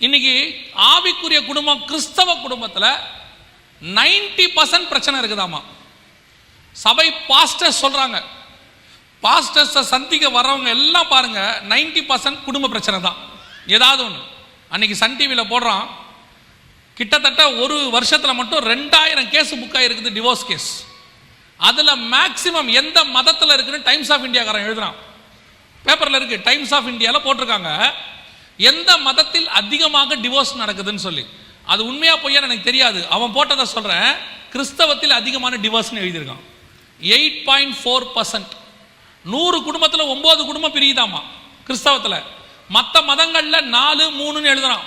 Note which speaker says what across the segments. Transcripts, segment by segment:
Speaker 1: இன்னைக்கு ஆவிக்குரிய குடும்பம் கிறிஸ்தவ குடும்பத்தில் நைன்டி பர்சன்ட் பிரச்சனை இருக்குதாமா? சபை பாஸ்டர்ஸ் சொல்கிறாங்க பாஸ்டர்ஸை சந்திக்க வரவங்க எல்லாம் பாருங்க நைன்டி பர்சன்ட் குடும்ப பிரச்சனை தான். ஏதாவது ஒன்று அன்னைக்கு சன் டிவியில் போடுறான் கிட்டத்தட்ட ஒரு வருஷத்தில் மட்டும் ரெண்டாயிரம் கேஸ் புக் இருக்குது டிவோர்ஸ் கேஸ் அதில் மேக்சிமம் எந்த மதத்தில் இருக்குன்னு டைம்ஸ் ஆஃப் இந்தியாக்காரன் எழுதுறான். பேப்பரில் இருக்குது டைம்ஸ் ஆஃப் இந்தியாவில் போட்டிருக்காங்க. எந்த மதத்தில் அதிகமாக டிவோர்ஸ் நடக்குதுன்னு சொல்லி. அது உண்மையா பொய்யான்னு எனக்கு தெரியாது. அவன் போட்டதை சொல்கிறேன் கிறிஸ்தவத்தில் அதிகமான டிவோர்ஸ்னு எழுதியிருக்கான். எயிட் பாயிண்ட் ஃபோர் பர்சன்ட் நூறு குடும்பத்தில் ஒம்பது குடும்பம் பிரியுதாமா? கிறிஸ்தவத்தில். மற்ற மதங்களில் நாலு மூணுன்னு எழுதுறான்.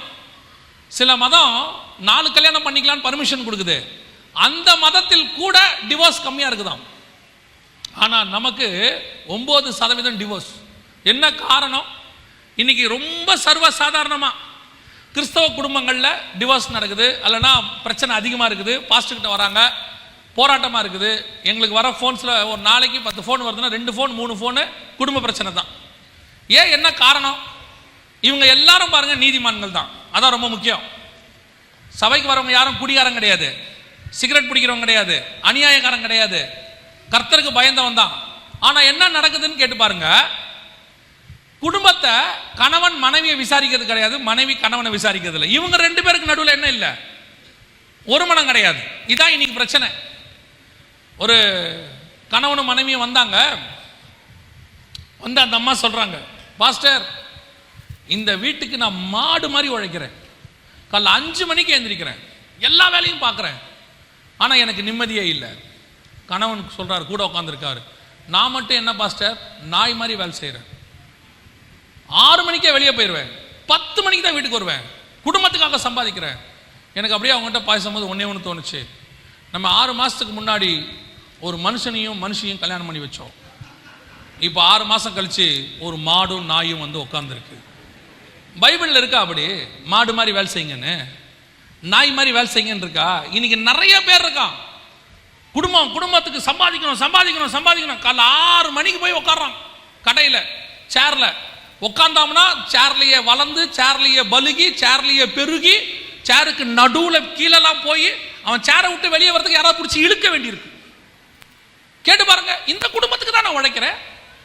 Speaker 1: சில மதம் நாலு கல்யாணம் பண்ணிக்கலாம்னு பர்மிஷன் கொடுக்குது. அந்த மதத்தில் கூட டிவோர்ஸ் கம்மியாக இருக்குதாம். ஆனால் நமக்கு ஒம்பது சதவீதம் டிவோர்ஸ் என்ன காரணம்? இன்னைக்கு ரொம்ப சர்வ சாதாரணமாக கிறிஸ்தவ குடும்பங்களில் டிவோர்ஸ் நடக்குது அல்லனா பிரச்சனை அதிகமாக இருக்குது பாஸ்டர்கிட்ட வராங்க போராட்டமாக இருக்குது. எங்களுக்கு வர ஃபோன்ஸில் ஒரு நாளைக்கு பத்து ஃபோன் வருதுன்னா ரெண்டு ஃபோன் மூணு ஃபோனு குடும்ப பிரச்சனை தான். ஏன் என்ன காரணம்? இவங்க எல்லாரும் பாருங்கள் நீதிமான்கள் தான். அதான் ரொம்ப முக்கியம். சபைக்கு வரவங்க யாரும் குடிகாரம் கிடையாது. சிகரெட் பிடிக்கிறவங்க கிடையாது. அநியாயக்காரன் கிடையாது. கர்த்தருக்கு பயந்தவன் தான். ஆனால் என்ன நடக்குதுன்னு கேட்டு பாருங்கள் குடும்பத்தை கணவன் மனைவியை விசாரிக்கிறது கிடையாது மனைவி கணவனை விசாரிக்கிறது இல்லை. இவங்க ரெண்டு பேருக்கு நடுவில் என்ன இல்லை? ஒரு மனம் கிடையாது. இதான் இன்னைக்கு பிரச்சனை. ஒரு கணவனும் மனைவியும் வந்தாங்க. வந்து அந்த அம்மா சொல்கிறாங்க பாஸ்டர் இந்த வீட்டுக்கு நான் மாடு மாதிரி உழைக்கிறேன். காலைல அஞ்சு மணிக்கு எழுந்திரிக்கிறேன் எல்லா வேலையும் பார்க்குறேன். ஆனால் எனக்கு நிம்மதியே இல்லை. கணவன் சொல்கிறார் கூட உட்காந்துருக்காரு நான் மட்டும் என்ன பாஸ்டர்? நாய் மாதிரி வேலை செய்கிறேன் ஆறு மணிக்கே வெளியே போயிடுவேன் பத்து மணிக்கு தான் வீட்டுக்கு வருவேன். குடும்பத்துக்காக சம்பாதிக்கிறேன். எனக்கு அப்படியே அவங்ககிட்ட பேசும்போது ஒன்றே ஒன்று தோணுச்சு. நம்ம ஆறு மாதத்துக்கு முன்னாடி ஒரு மனுஷனையும் மனுஷியும் கல்யாணம் பண்ணி வச்சோம். இப்போ ஆறு மாதம் கழிச்சு ஒரு மாடும் நாயும் வந்து உட்காந்துருக்கு பைபிளில் இருக்கா அப்படி? மாடு மாதிரி வேலை செய்யுங்கன்னு. நாய் மாதிரி வேலை செய்யுங்கன்னு இருக்கா? இன்னைக்கு நிறைய பேர் இருக்கான். குடும்பம் குடும்பத்துக்கு சம்பாதிக்கணும் சம்பாதிக்கணும் சம்பாதிக்கணும். காலைல ஆறு மணிக்கு போய் உட்காடுறான் கடையில் சேரில் உட்காந்தோம்னா சேர்லையே வளர்ந்து சேர்லையே பலுகி சேர்லையே பெருகி சேருக்கு நடுவில் கீழெல்லாம் போய் அவன் சேரை விட்டு வெளியே வரதுக்கு யாராவது பிடிச்சி இழுக்க வேண்டியிருக்கு. கேட்டு பாருங்க இந்த குடும்பத்துக்கு தான் நான் உழைக்கிறேன்.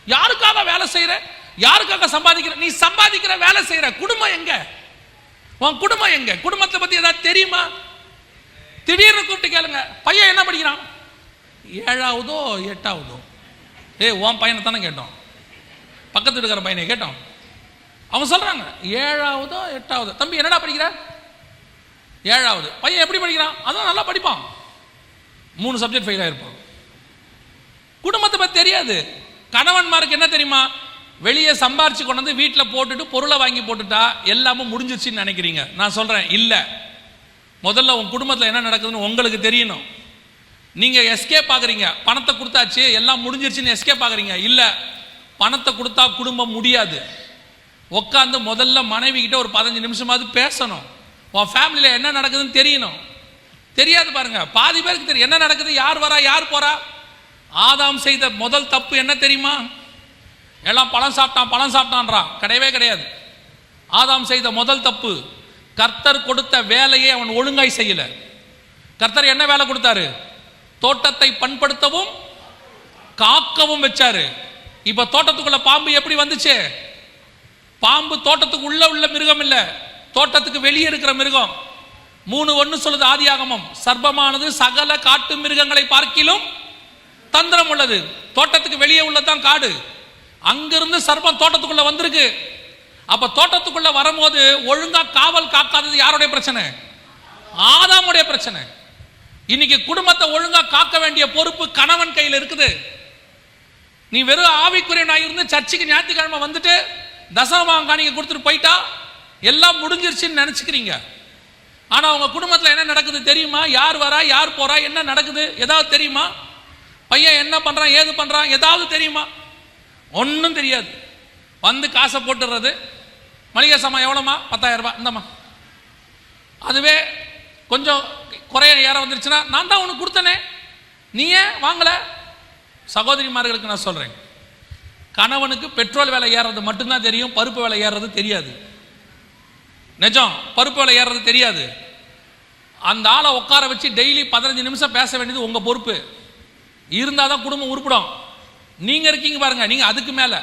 Speaker 1: யாருக்காக வேலை செய்கிறேன் யாருக்காக சம்பாதிக்கிற? நீ சம்பாதிக்கிற வேலை செய்கிற குடும்பம் எங்க? உன் குடும்பம் எங்க? குடும்பத்தை பற்றி ஏதாவது தெரியுமா? திடீர்னு கூப்பிட்டு கேளுங்க. பையன் என்ன படிக்கிறான்? ஏழாவதோ எட்டாவதோ? ஏய் உன் பையனை தானே கேட்டோம். பக்கத்து இருக்கிற பையனை கேட்டோம். அவன் சொல்கிறாங்க ஏழாவதோ எட்டாவதோ தம்பி என்னடா படிக்கிற? ஏழாவது. பையன் எப்படி படிக்கிறான்? அதான் நல்லா படிப்பான். மூணு சப்ஜெக்ட் ஃபெயில் ஆகிருப்பான் குடும்பத்தை பற்றி தெரியாது. கணவன்மாருக்கு என்ன தெரியுமா? வெளியே சம்பாரிச்சு கொண்டு வந்து வீட்டில் போட்டுட்டு பொருளை வாங்கி போட்டுட்டா எல்லாமே முடிஞ்சிருச்சுன்னு நினைக்கிறீங்க. நான் சொல்கிறேன் இல்லை. முதல்ல உன் குடும்பத்தில் என்ன நடக்குதுன்னு உங்களுக்கு தெரியணும். நீங்கள் எஸ்கேப் ஆகுறீங்க. பணத்தை கொடுத்தாச்சு எல்லாம் முடிஞ்சிருச்சுன்னு எஸ்கேப் ஆகுறீங்க. இல்லை. பணத்தை கொடுத்தா குடும்பம் முடியாது. உட்காந்து முதல்ல மனைவி கிட்ட ஒரு பதினஞ்சு நிமிஷமாவது பேசணும். உன் ஃபேமிலியில் என்ன நடக்குதுன்னு தெரியணும். தெரியாது பாருங்க. பாதி பேருக்கு தெரியும். என்ன நடக்குது? யார் வரா? யார் போறா? ஆதாம் செய்த முதல் தப்பு என்ன தெரியுமா? எல்லாம் பழம் சாப்பிட்டான் பழம் சாப்பிட்டான்றான். கிடையவே கிடையாது. ஆதாம் செய்த முதல் தப்பு கர்த்தர் கொடுத்த வேலையை அவன் ஒழுங்காய் செய்யல. கர்த்தர் என்ன வேலை கொடுத்தாரு? தோட்டத்தை பண்படுத்தவும் காக்கவும் வச்சாரு. இப்ப தோட்டத்துக்குள்ள பாம்பு எப்படி வந்துச்சு? பாம்பு தோட்டத்துக்கு உள்ள உள்ள மிருகம் இல்ல. தோட்டத்துக்கு வெளியே இருக்கிற மிருகம். மூணு ஒன்று சொல்லுது ஆதியாகமம் சர்ப்பமானது சகல காட்டு மிருகங்களை பார்க்கிலும் தந்திரம் உள்ளது. தோட்டத்துக்கு வெளியே உள்ளதான் காடு. அங்கிருந்து சர்ப்பம் தோட்டத்துக்குள்ள வந்திருக்கு. அப்ப தோட்டத்துக்குள்ள வரும்போது ஒழுங்கா காவல் காக்காதது யாருடைய பிரச்சனை? ஆதாமுடைய பிரச்சனை. இன்னைக்கு குடும்பத்தை ஒழுங்கா காக்க வேண்டிய பொறுப்பு கணவன் கையில் இருக்குது. நீ வெறும் ஆவிக்குரியவனாக இருந்து சர்ச்சுக்கு ஞாயிற்றுக்கிழமை வந்துட்டு தசமபாகம் காணிக்க கொடுத்துட்டு போயிட்டா எல்லாம் முடிஞ்சிருச்சுன்னு நினச்சிக்கிறீங்க. ஆனால் உங்கள் குடும்பத்தில் என்ன நடக்குது தெரியுமா? யார் வரா யார் போறா என்ன நடக்குது? ஏதாவது தெரியுமா? பையன் என்ன பண்ணுறான் ஏது பண்ணுறான் ஏதாவது தெரியுமா? ஒன்றும் தெரியாது. வந்து காசை போட்டுடுறது. மளிகை சாமான் எவ்வளோமா பத்தாயிரம் ரூபாய். இந்தம்மா. அதுவே கொஞ்சம் குறைய ஏற வந்துருச்சுன்னா நான் தான் உனக்கு கொடுத்தனே. நீ ஏன் வாங்கலை? சகோதரிமார்களுக்கு நான் சொல்கிறேன் கணவனுக்கு பெட்ரோல் விலை ஏறுறது மட்டும்தான் தெரியும் பருப்பு விலை ஏறுறது தெரியாது. நிஜம் பருப்பு விலை ஏறுறது தெரியாது. அந்த ஆளை உட்கார வச்சு டெய்லி பதினஞ்சு நிமிஷம் பேச வேண்டியது உங்கள் பொறுப்பு. இருந்தால் தான் குடும்பம் உருப்பிடும். நீங்கள் இருக்கீங்க பாருங்கள் நீங்கள் அதுக்கு மேலே.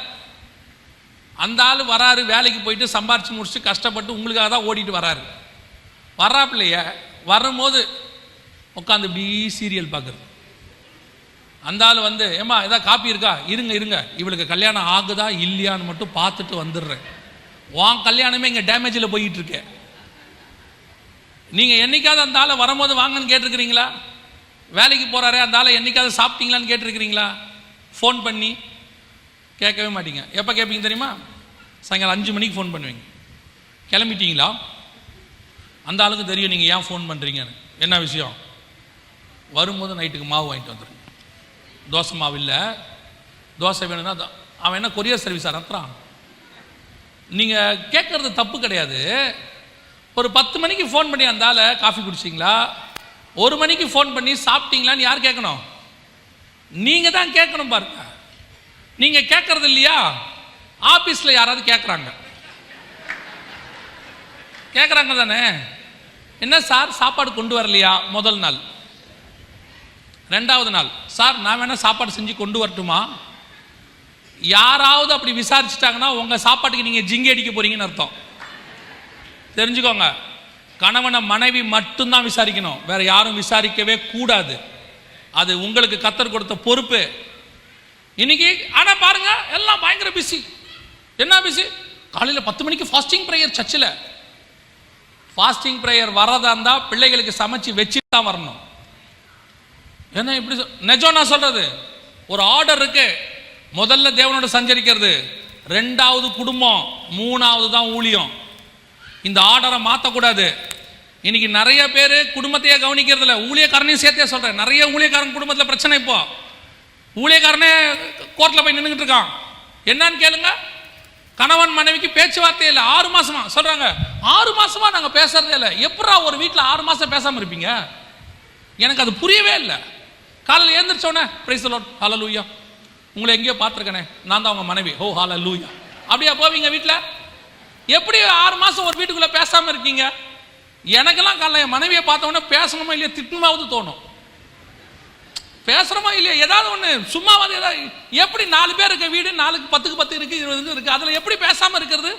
Speaker 1: அந்த ஆள் வராரு வேலைக்கு போயிட்டு சம்பாரிச்சு முடிச்சு கஷ்டப்பட்டு உங்களுக்காக தான் ஓடிட்டு வராரு. வர்றாப்பிள்ளைய வரும்போது உட்காந்து இப்படி சீரியல் பார்க்குறது. அந்த ஆள் வந்து ஏம்மா ஏதாவது காப்பி இருக்கா? இருங்க இருங்க. இவளுக்கு கல்யாணம் ஆகுதா இல்லையான்னு மட்டும் பார்த்துட்டு வந்துடுறேன். உன் கல்யாணமே இங்கே டேமேஜில் போயிட்டு இருக்கே நீங்கள் என்னைக்காவது அந்த ஆளை வரும்போது வாங்கன்னு கேட்டிருக்கிறீங்களா? வேலைக்கு போகிறாரே அந்த ஆளை என்னைக்காவது சாப்பிட்டீங்களான்னு கேட்டிருக்கிறீங்களா? ஃபோன் பண்ணி கேட்கவே மாட்டீங்க. எப்போ கேட்பீங்க தெரியுமா? சாயங்காலம் அஞ்சு மணிக்கு ஃபோன் பண்ணுவீங்க. கிளம்பிட்டீங்களா? அந்த ஆளுக்கு தெரியும் நீங்கள் ஏன் ஃபோன் பண்ணுறீங்கன்னு என்ன விஷயம்? வரும்போது நைட்டுக்கு மாவு வாங்கிட்டு வந்துடுங்க தோசை மாவு இல்லை. தோசை வேணும்னா அவன் என்ன கொரியர் சர்வீஸ் நடத்துகிறான் நீங்கள் கேட்குறது தப்பு கிடையாது. ஒரு பத்து மணிக்கு ஃபோன் பண்ணி அந்த காஃபி குடிச்சிங்களா? ஒரு மணிக்கு ஃபோன் பண்ணி சாப்பிட்டீங்களான்னு யார் கேட்கணும்? நீங்கள் தான் கேட்கணும் பாருங்க. நீங்கள் கேட்குறது இல்லையா? ஆஃபீஸில் யாராவது கேட்குறாங்க. கேட்குறாங்க தானே? என்ன சார் சாப்பாடு கொண்டு வரலையா முதல் நாள்? ரெண்டாவது நாள் சார் நான் வேணால் சாப்பாடு செஞ்சு கொண்டு வரட்டுமா? யாராவது அப்படி விசாரிச்சிட்டாங்கன்னா உங்கள் சாப்பாட்டுக்கு நீங்கள் ஜிங்கி அடிக்க போறீங்கன்னு அர்த்தம். தெரிஞ்சுக்கோங்க கணவனை மனைவி மட்டும்தான் விசாரிக்கணும். வேற யாரும் விசாரிக்கவே கூடாது. அது உங்களுக்கு கத்தர் கொடுத்த பொறுப்பு. இன்னைக்கு ஆனால் பாருங்க எல்லாம் பயங்கர பிஸி என்ன பிஸி காலையில் பத்து மணிக்கு ஃபாஸ்டிங் ப்ரேயர் சர்ச்சில் ஃபாஸ்டிங் ப்ரேயர் வரதா இருந்தால் பிள்ளைகளுக்கு சமைச்சு வச்சுட்டு தான் வரணும். என்ன இப்படி நிஜம் நான் சொல்றது? ஒரு ஆர்டர் இருக்கு. முதல்ல தேவனோட சஞ்சரிக்கிறது. ரெண்டாவது குடும்பம் மூணாவது தான் ஊழியம். இந்த ஆர்டரை மாற்றக்கூடாது இன்னைக்கு நிறைய பேர் குடும்பத்தையே கவனிக்கிறது இல்லை. ஊழியக்காரனையும் சேர்த்தே சொல்கிறேன் நிறைய ஊழியக்காரன் குடும்பத்தில் பிரச்சனை இப்போ. ஊழியக்காரனே கோர்ட்டில் போய் நின்றுக்கிட்டு இருக்கான். என்னன்னு கேளுங்க. கணவன் மனைவிக்கு பேச்சுவார்த்தை இல்லை. ஆறு மாசமா சொல்றாங்க. ஆறு மாசமா நாங்கள் பேசுறதே இல்லை. எப்படா ஒரு வீட்டில் ஆறு மாசம் பேசாம இருப்பீங்க? எனக்கு அது புரியவே இல்லை. காலையில் எழுந்திரிச்சோன்னே பிரைஸ் லோட் ஹால லூயா உங்களை எங்கேயோ பார்த்துருக்கனே நான் தான் அவங்க மனைவி. ஓ ஹால லூயா அப்படியா போவீங்க வீட்டில் எப்படி ஆறு மாதம் ஒரு வீட்டுக்குள்ளே பேசாமல் இருக்கீங்க? எனக்கெல்லாம் காலைல என் மனைவியை பார்த்தோன்னே பேசணுமா இல்லையா திட்டமாவது தோணும். பேசுகிறோமா இல்லையா ஏதாவது ஒன்று சும்மாவது ஏதாவது எப்படி நாலு பேர் இருக்க வீடு நாலுக்கு பத்துக்கு பத்து இருக்குது இருபது இருக்குது அதில் எப்படி பேசாமல் இருக்கிறது?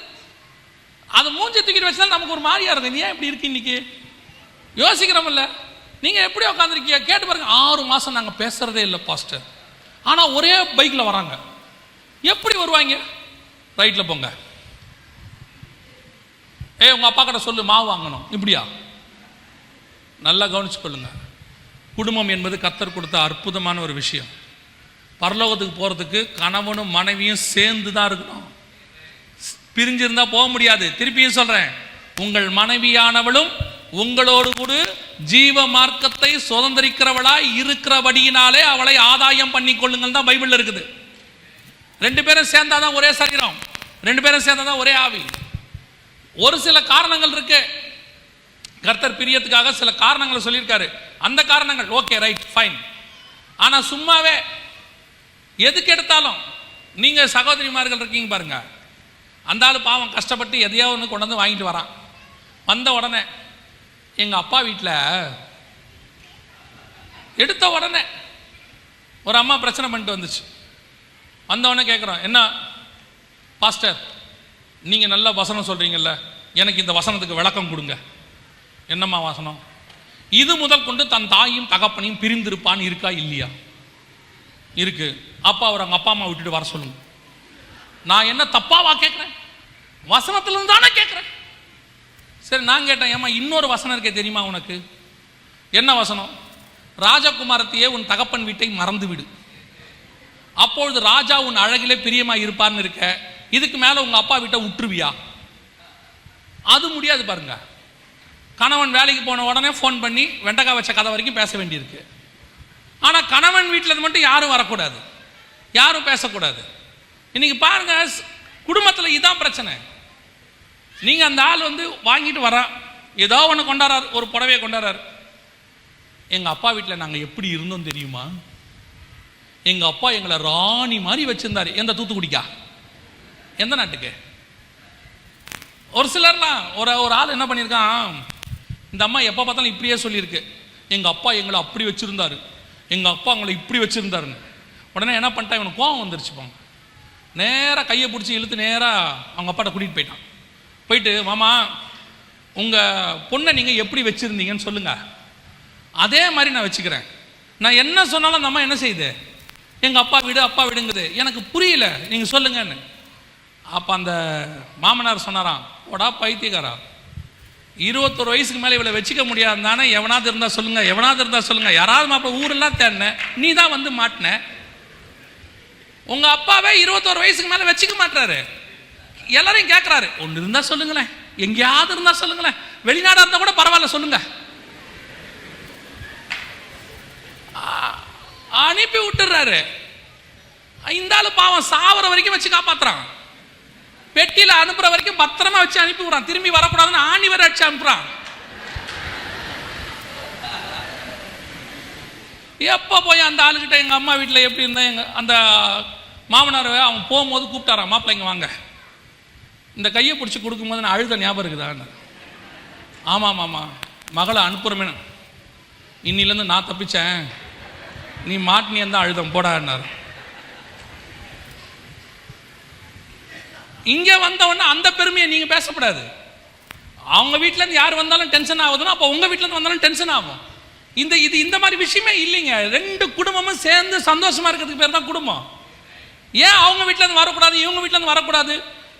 Speaker 1: அது மூஞ்சி தூக்கிட்டு வச்சாலும் நமக்கு ஒரு மாதிரியாக இருக்கும். நீ ஏன் இப்படி இருக்கு இன்னைக்கு? யோசிக்கிறோம்ல நீங்கள் எப்படி உட்காந்துருக்கீங்க கேட்டு பாருங்க. ஆறு மாதம் நாங்கள் பேசுகிறதே இல்லை பாஸ்டர் ஆனால் ஒரே பைக்கில் வராங்க. எப்படி வருவாங்க? ரைட்டில் போங்க. ஏய் உங்கள் அப்பா கிட்ட சொல்லு மாவு வாங்கணும். இப்படியா? நல்லா கவனிச்சு கொள்ளுங்க குடும்பம் என்பது கத்தர் கொடுத்த அற்புதமான ஒரு விஷயம். பரலோகத்துக்கு போகிறதுக்கு கணவனும் மனைவியும் சேர்ந்து தான் இருக்கணும். பிரிஞ்சிருந்தா போக முடியாது. திருப்பியும் சொல்கிறேன் உங்கள் மனைவியானவளும் உங்களோடு கூட ஜீவ மார்க்கத்தை சுதந்திரிக்கிறவளாய் இருக்கிறபடியினாலே அவளை ஆதாயம் பண்ணி கொள்ளுங்கள் தான் பைபிள் இருக்குது. ரெண்டு பேரும் சேர்ந்தாதான் ஒரே சரீரம் ரெண்டு பேரும் சேர்ந்தாதான் ஒரே ஆவி. ஒரு சில காரணங்கள் இருக்கு. கர்த்தர் பிரியத்துக்காக சில காரணங்களை சொல்லியிருக்காரு. அந்த காரணங்கள் ஓகே ரைட் ஃபைன் ஆனா சும்மாவே எதுக்கு எடுத்தாலும் நீங்க சகோதரிமார்கள் இருக்கீங்க பாருங்க. அந்த ஆள் பாவம் கஷ்டப்பட்டு எதையோ ஒன்று கொண்டு வந்து வாங்கிட்டு வரான். வந்த உடனே எங்கள் அப்பா வீட்டில் எடுத்த உடனே ஒரு அம்மா பிரச்சனை பண்ணிட்டு வந்துச்சு. வந்த உடனே கேட்குறோம் என்ன பாஸ்டர் நீங்கள் நல்ல வசனம் சொல்கிறீங்கல்ல எனக்கு இந்த வசனத்துக்கு விளக்கம் கொடுங்க. என்னம்மா வசனம்? இது முதல் கொண்டு தன் தாயும் தகப்பனையும் பிரிந்திருப்பான்னு இருக்கா இல்லையா? இருக்கு. அப்பா அவர் அவங்க அப்பா அம்மா விட்டுட்டு வர சொல்லுங்க. நான் என்ன தப்பாவா கேட்குறேன் வசனத்துலேருந்து தானே கேட்குறேன் சரி நான் கேட்டேன் ஏம்மா இன்னொரு வசனம் இருக்கே தெரியுமா உனக்கு? என்ன வசனம்? ராஜகுமாரத்தையே உன் தகப்பன் வீட்டை மறந்து விடு அப்பொழுது ராஜா உன் அழகிலே பிரியமா இருப்பார்னு இருக்க இதுக்கு மேல உங்க அப்பா வீட்டை விட்டுருவியா அது முடியாது பாருங்க. கணவன் வேலைக்கு போன உடனே ஃபோன் பண்ணி வெண்டக்காய் வச்ச கதை வரைக்கும் பேச வேண்டியிருக்கு. ஆனால் கணவன் வீட்டில் இருந்து மட்டும் யாரும் வரக்கூடாது. யாரும் பேசக்கூடாது. இன்னைக்கு பாருங்க குடும்பத்தில் இதுதான் இதான் பிரச்சனை. நீங்கள் அந்த ஆள் வந்து வாங்கிட்டு வரான் ஏதோ ஒன்று கொண்டாடுறாரு ஒரு புடவையை கொண்டாடுறாரு எங்கள் அப்பா வீட்டில் நாங்கள் எப்படி இருந்தோம் தெரியுமா? எங்கள் அப்பா எங்களை ராணி மாதிரி வச்சுருந்தார். எந்த தூத்துக்குடிக்கா? எந்த நாட்டுக்கு? ஒரு சிலர்லாம் ஒரு ஒரு ஆள் என்ன பண்ணியிருக்கான்? இந்த அம்மா எப்போ பார்த்தாலும் இப்படியே சொல்லியிருக்கு. எங்கள் அப்பா எங்களை அப்படி வச்சுருந்தாரு. எங்கள் அப்பா அவங்களை இப்படி வச்சுருந்தாருன்னு. உடனே என்ன பண்ணிட்டா இவனுக்கு கோவம் வந்துருச்சுப்பாங்க நேராக கையை பிடிச்சி இழுத்து நேராக அவங்க அப்பாட்ட கூட்டிகிட்டு போயிட்டான். போயிட்டு மாமா உங்கள் பொண்ணை நீங்கள் எப்படி வச்சுருந்தீங்கன்னு சொல்லுங்கள் அதே மாதிரி நான் வச்சுக்கிறேன். நான் என்ன சொன்னாலும் அந்த அம்மா என்ன செய்யுது? எங்கள் அப்பா வீடு அப்பா வீடுங்குது. எனக்கு புரியல. நீங்கள் சொல்லுங்கன்னு. அப்போ அந்த மாமனார் சொன்னாராம் ஓடா பைத்தியக்காரா. இருபத்தொரு வயசுக்கு மேலே இவளை வச்சுக்க முடியாது தானே எவனாவது இருந்தால் சொல்லுங்கள் எவனாவது இருந்தால் சொல்லுங்கள் யாராவது மாப்பிள்ள ஊரெல்லாம் தேடின. நீ தான் வந்து மாட்டின. உங்கள் அப்பாவே இருபத்தோரு வயசுக்கு மேலே வச்சுக்க மாட்டுறாரு எல்லாரையும் கேட்குறாரு ஒன்று இருந்தால் சொல்லுங்களேன். எங்கேயாவது இருந்தால் சொல்லுங்களேன். வெளிநாடாக இருந்தால் கூட பரவாயில்ல சொல்லுங்க. அனுப்பி விட்டுறாரு இந்த ஆளு பாவம் சாவர வரைக்கும் வச்சு காப்பாத்துறான். பெட்டியில அனுப்புற வரைக்கும் பத்திரமா வச்சு அனுப்பி விடுறான். திரும்பி வரக்கூடாதுன்னு ஆணி வர அடிச்சு அனுப்புறான். எப்போ போய் அந்த ஆளுகிட்ட எங்க அம்மா வீட்டில் எப்படி இருந்தால் எங்க அந்த மாமனார் அவன் போகும்போது கூப்பிட்டாரான் மாப்பிள்ளைங்க வாங்க. இந்த கையை பிடிச்சி கொடுக்கும்போது நான் அழுத ஞாபகம் இருக்குதான்னு ஆமாம் ஆமாம் மகளை அனுப்புறமே இன்னிலேருந்து நான் தப்பிச்சேன். நீ மாட்டினி தான் அழுதம் போடான்னாரு இங்கே வந்தவொடனே அந்த பெருமையை நீங்கள் பேசக்கூடாது அவங்க வீட்டிலேருந்து யார் வந்தாலும் டென்ஷன் ஆகுதுன்னா அப்போ உங்கள் வீட்டிலேருந்து வந்தாலும் டென்ஷன் ஆகும். இந்த இது இந்த மாதிரி விஷயமே இல்லைங்க. ரெண்டு குடும்பமும் சேர்ந்து சந்தோஷமாக இருக்கிறதுக்கு பேர் தான் குடும்பம். ஏன் அவங்க வீட்டிலேருந்து வரக்கூடாது இவங்க வீட்டிலேருந்து வரக்கூடாது?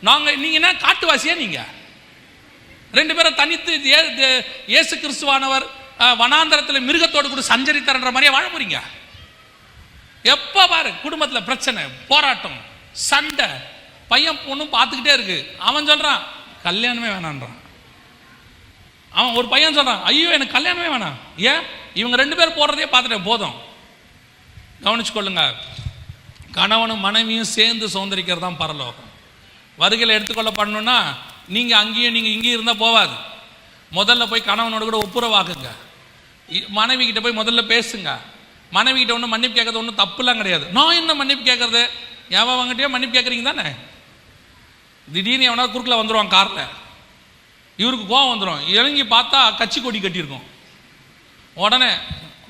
Speaker 1: நாங்கள் நீங்கள் என்ன காட்டுவாசியா நீங்கள் ரெண்டு பேரும் தனித்து இயேசு கிறிஸ்துவானவர் வனாந்தரத்தில் மிருகத்தோடு கூட சஞ்சரித்தார்ன்ற மாதிரியே வாழ போறீங்க? எப்போ பாரு குடும்பத்தில் பிரச்சனை போராட்டம் சண்டை. பையன் பொண்ணும் பார்த்துக்கிட்டே இருக்கு. அவன் சொல்கிறான் கல்யாணமே வேணான்றான் அவன் ஒரு பையன் சொல்கிறான் ஐயோ எனக்கு கல்யாணமே வேணாம். ஏன்? இவங்க ரெண்டு பேரும் போடுறதே பார்த்துட்டேன் போதும். கவனிச்சு கொள்ளுங்க கணவனும் மனைவியும் சேர்ந்து சுதந்திரிக்கிறது தான் பரலோகம். வருகையில் எடுத்துக்கொள்ளப்படணும்னா நீங்கள் அங்கேயும் நீங்கள் இங்கேயும் இருந்தால் போவாது. முதல்ல போய் கணவனோட கூட ஒப்புரவாக்குங்க. இ- மனைவி கிட்ட போய் முதல்ல பேசுங்க. மனைவி கிட்ட ஒன்றும் மன்னிப்பு கேட்கறது ஒன்றும் தப்புலாம் கிடையாது. நான் என்ன மன்னிப்பு கேட்கறது? எவன் வாங்கிட்டே மன்னிப்பு கேட்குறீங்க தானே? திடீர்னு எவனா குறுக்கில் வந்துடுவான் காரில். இவருக்கு கோவம் வந்துடும் இறங்கி பார்த்தா கட்சி கொடி கட்டியிருக்கும். உடனே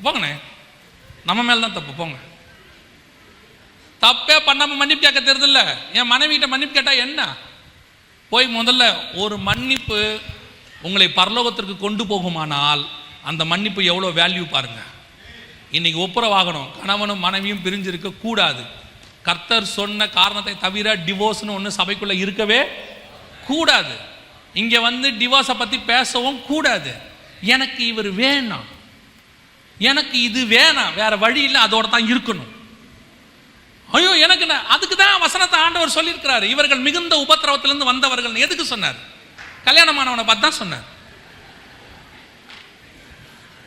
Speaker 1: போங்கண்ணே. நம்ம மேல தான் தப்பு போங்க. தப்பே பண்ணாமல் மன்னிப்பு கேட்க தெரியல என் மனைவிகிட்ட மன்னிப்பு கேட்டால் என்ன? போய் முதல்ல ஒரு மன்னிப்பு உங்களை பரலோகத்திற்கு கொண்டு போகுமானால் அந்த மன்னிப்பு எவ்வளோ வேல்யூ பாருங்கள் இன்றைக்கி ஒப்புரவாகணும். கணவனும் மனைவியும் பிரிஞ்சிருக்க கூடாது. கர்த்தர் சொன்ன காரணத்தை தவிர டிவோர்ஸ்னு ஒன்று சபைக்குள்ளே இருக்கவே கூடாது. இங்கே வந்து டிவோர்ஸை பற்றி பேசவும் கூடாது. எனக்கு இவர் வேணாம். எனக்கு இது வேணாம். வேறு வழி இல்லை. அதோட தான் இருக்கணும். ஐயோ எனக்கு என்ன அதுக்கு தான் வசனத்தை ஆண்டவர் சொல்லியிருக்கிறாரு. இவர்கள் மிகுந்த உபத்திரவத்திலிருந்து வந்தவர்கள். எதுக்கு சொன்னார்? கல்யாணமானவனை பார்த்து தான் சொன்னார்.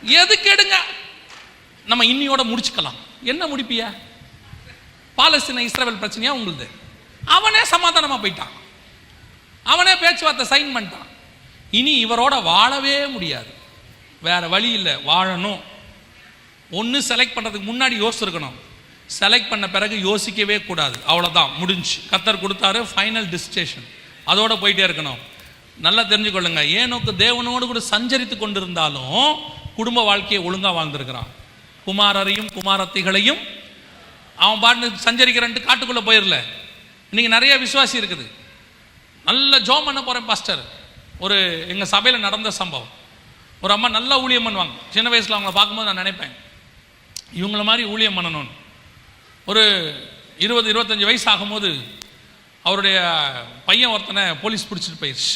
Speaker 1: எதுக்கு எடுங்க? நம்ம இன்னியோட முடிச்சுக்கலாம். என்ன முடிப்பியா? பாலஸ்தீன இஸ்ரேல் பிரச்சனையா உங்களுது? அவனே சமாதானமா போயிட்டான். அவனே பேச்சுவார்த்தை சைன் பண்ணிட்டான். இனி இவரோட வாழவே முடியாது. வேற வழி இல்லை. வாழணும். ஒன்று செலக்ட் பண்ணுறதுக்கு முன்னாடி யோசிச்சிருக்கணும். செலக்ட் பண்ண பிறகு யோசிக்கவே கூடாது. அவ்வளோதான் முடிஞ்சு. கத்தர் கொடுத்தாரு ஃபைனல் டிசிஷன் அதோட போயிட்டே இருக்கணும். நல்லா தெரிஞ்சுக்கொள்ளுங்க. ஏனோக்கு தேவனோடு கூட சஞ்சரித்து கொண்டிருந்தாலும் குடும்ப வாழ்க்கையை ஒழுங்காக வாழ்ந்திருக்கிறான். குமாரரையும் குமாரத்திகளையும் அவன் பாட்டு சஞ்சரிக்கிறான்ட்டு காட்டுக்குள்ளே போயிடல இன்னைக்கு நிறைய விசுவாசி இருக்குது. நல்ல ஜோம் பண்ண போகிறேன் பாஸ்டர் ஒரு எங்கள் சபையில் நடந்த சம்பவம். ஒரு அம்மா நல்லா ஊழியம் பண்ணுவாங்க. சின்ன வயசில் அவங்கள பார்க்கும்போது நான் நினைப்பேன். இவங்கள மாதிரி ஊழியம் பண்ணணும்னு. ஒரு இருபது இருபத்தஞ்சி வயசு ஆகும்போது அவருடைய பையன் ஒருத்தனை போலீஸ் பிடிச்சிட்டு போயிடுச்சு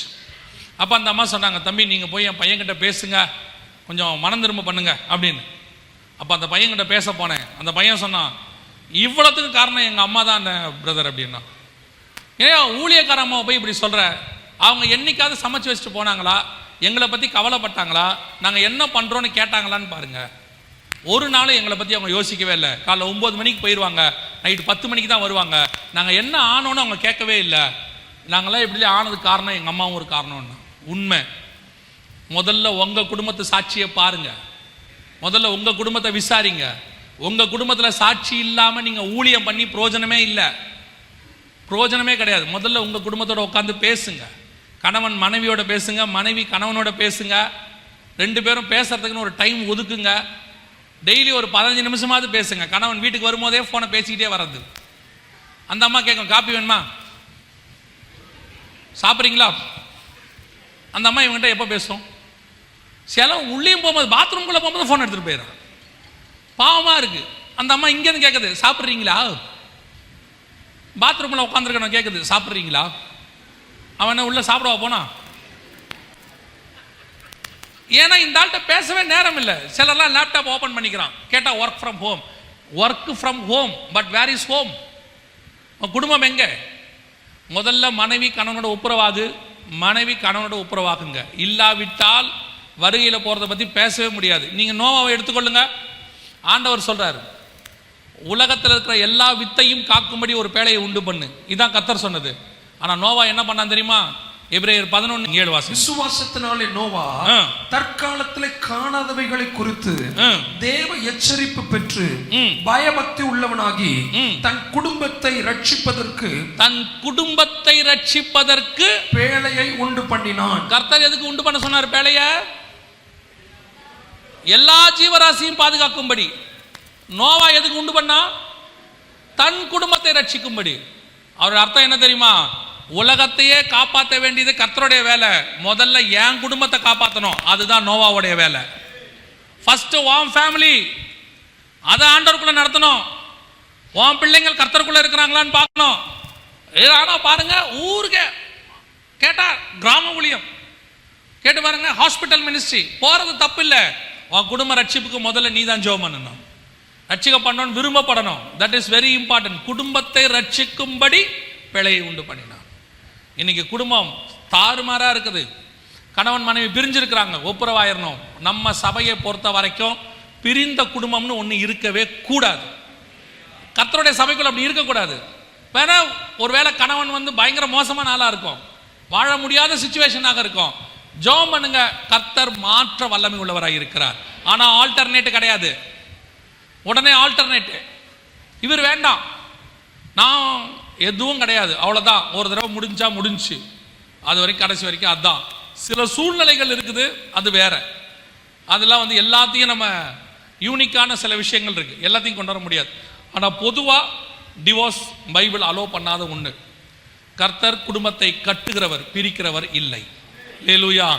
Speaker 1: அப்போ அந்த அம்மா சொன்னாங்க தம்பி நீங்கள் போய் என் பையன்கிட்ட பேசுங்க. கொஞ்சம் மனம் திரும்ப பண்ணுங்க அப்படின்னு. அப்போ அந்த பையன்கிட்ட பேச போனேன். அந்த பையன் சொன்னான் இவ்வளோத்துக்கு காரணம் எங்கள் அம்மா தான் பிரதர் அப்படின்னா. ஏன் ஊழியக்கார அம்மாவை போய் இப்படி சொல்கிற அவங்க என்னைக்காவது சமைச்சு வச்சுட்டு போனாங்களா? எங்களை பற்றி கவலைப்பட்டாங்களா? நாங்கள் என்ன பண்ணுறோன்னு கேட்டாங்களான்னு பாருங்கள் ஒரு நாளும் எங்களை பற்றி அவங்க யோசிக்கவே இல்லை. காலைல ஒம்பது மணிக்கு போயிடுவாங்க நைட்டு பத்து மணிக்கு தான் வருவாங்க. நாங்கள் என்ன ஆனோன்னு அவங்க கேட்கவே இல்லை. நாங்களாம் இப்படி ஆனதுக்கு காரணம் எங்கள் அம்மாவும் ஒரு காரணம்னு. உண்மை. முதல்ல உங்கள் குடும்பத்து சாட்சியை பாருங்க. முதல்ல உங்கள் குடும்பத்தை விசாரிங்க. உங்கள் குடும்பத்தில் சாட்சி இல்லாமல் நீங்கள் ஊழியம் பண்ணி பிரயோஜனமே இல்லை. பிரயோஜனமே கிடையாது. முதல்ல உங்கள் குடும்பத்தோட உட்காந்து பேசுங்க. கணவன் மனைவியோட பேசுங்க. மனைவி கணவனோட பேசுங்க. ரெண்டு பேரும் பேசுறதுக்குன்னு ஒரு டைம் ஒதுக்குங்க. டெய்லி ஒரு பதினஞ்சு நிமிஷமாவது பேசுங்க. கணவன் வீட்டுக்கு வரும்போதே ஃபோனை பேசிக்கிட்டே வர்றது. அந்த அம்மா கேட்கும் காப்பி வேணுமா? சாப்பிட்றீங்களா? அந்த அம்மா இவங்ககிட்ட எப்போ பேசும்? சில உள்ளேயும் போகும்போது பாத்ரூம்குள்ளே போகும்போது ஃபோன் எடுத்துகிட்டு போயிடும் பாவமாக இருக்கு. அந்த அம்மா இங்கேருந்து கேட்குது சாப்பிட்றீங்களா? பாத்ரூமில் உட்காந்துருக்கணும் கேட்குது சாப்பிட்றீங்களா? அவன் என்ன உள்ள சாப்பிடவா போனா? ஏன்னா இந்த ஆள்கிட்ட பேசவே நேரம் இல்லை. சிலர்லாம் லேப்டாப் ஓப்பன் பண்ணிக்கிறான். கேட்டால் work from home work from home but where is home குடும்பம் எங்கே? முதல்ல மனைவி கணவனோட ஒப்புரவாகு. மனைவி கணவனோட ஒப்புரவாகுங்க இல்லாவிட்டால் வருகையில் போகிறத பற்றி பேசவே முடியாது. நீங்கள் நோவாவை எடுத்துக்கொள்ளுங்க. ஆண்டவர் சொல்கிறார் உலகத்தில் இருக்கிற எல்லா வித்தையும் காக்கும்படி ஒரு பேழையை உண்டு பண்ணு. இதான் கத்தர் சொன்னது. ஆனால் நோவா என்ன பண்ணான் தெரியுமா? எபிரேயர் பதினொன்று ஏழு வாசி
Speaker 2: விசுவாசத்தினாலே நோவா. தற்காலத்திலே காணாதவைகளை குறித்து. தேவ எச்சரிப்பு பெற்று. பயபக்தி உள்ளவனாகி. தன் குடும்பத்தை ரட்சிப்பதற்கு
Speaker 1: தன் குடும்பத்தை ரட்சிப்பதற்கு
Speaker 2: பேழையை உண்டு பண்ணினான்
Speaker 1: கர்த்தர் எதுக்கு உண்டு பண்ண சொன்னார் பேழைய எல்லா ஜீவராசியும் பாதுகாக்கும்படி நோவா எதுக்கு உண்டு பண்ணா தன் குடும்பத்தை ரட்சிக்கும்படி அவர் அர்த்தம் என்ன தெரியுமா உலகத்தையே காப்பாற்ற வேண்டியது கத்தருடைய வேலை. முதல்ல என் குடும்பத்தை காப்பாற்றணும் அதுதான் நோவாவுடைய வேலை. ஃபர்ஸ்ட் உன் ஃபேமிலி அதை ஆண்டவருக்குள்ள நடத்தணும். உன் பிள்ளைங்கள் கர்த்தருக்குள்ளே இருக்கிறாங்களான்னு பார்க்கணும். ஆனால் பாருங்க ஊருக்கே. கேட்டா கிராம ஊழியம். கேட்டு பாருங்க ஹாஸ்பிட்டல் மினிஸ்ட்ரி போறது தப்பு இல்லை உன் குடும்ப ரட்சிப்புக்கு முதல்ல நீ தான் ஜோம் பண்ணணும். ரட்சிக்கப்படணும் விரும்பப்படணும். தட் இஸ் வெரி இம்பார்ட்டன்ட் குடும்பத்தை ரட்சிக்கும்படி பிழையை உண்டு பண்ணினான் இன்னைக்கு குடும்பம் தாறுமாறாக இருக்குது. கணவன் மனைவி பிரிஞ்சிருக்கிறாங்க. ஒப்புரவாயிரணும். நம்ம சபையை பொறுத்த வரைக்கும் பிரிந்த குடும்பம்னு ஒன்று இருக்கவே கூடாது. கத்தருடைய சபைக்குள்ள அப்படி இருக்கக்கூடாது. வேற ஒருவேளை கணவன் வந்து பயங்கர மோசமான ஆளா இருக்கும். வாழ முடியாத சுச்சுவேஷனாக இருக்கும். ஜோம் பண்ணுங்க. கர்த்தர் மாற்ற வல்லமை உள்ளவராக இருக்கிறார். ஆனால் ஆல்டர்னேட் கிடையாது. உடனே ஆல்டர்னேட்டு இவர் வேண்டாம். நான் எதுவும் கிடையாது. அவ்வளோதான் ஒரு தடவை முடிஞ்சா முடிஞ்சு. அது வரைக்கும் கடைசி வரைக்கும் அதான். சில சூழ்நிலைகள் இருக்குது அது வேற. அதெல்லாம் வந்து எல்லாத்தையும் நம்ம யூனிக்கான சில விஷயங்கள் இருக்கு. எல்லாத்தையும் கொண்டு வர முடியாது. ஆனால் பொதுவாக டிவோர்ஸ் பைபிள் அலோ பண்ணாத ஒன்று கர்த்தர் குடும்பத்தை கட்டுகிறவர் பிரிக்கிறவர் இல்லை. லேலுயா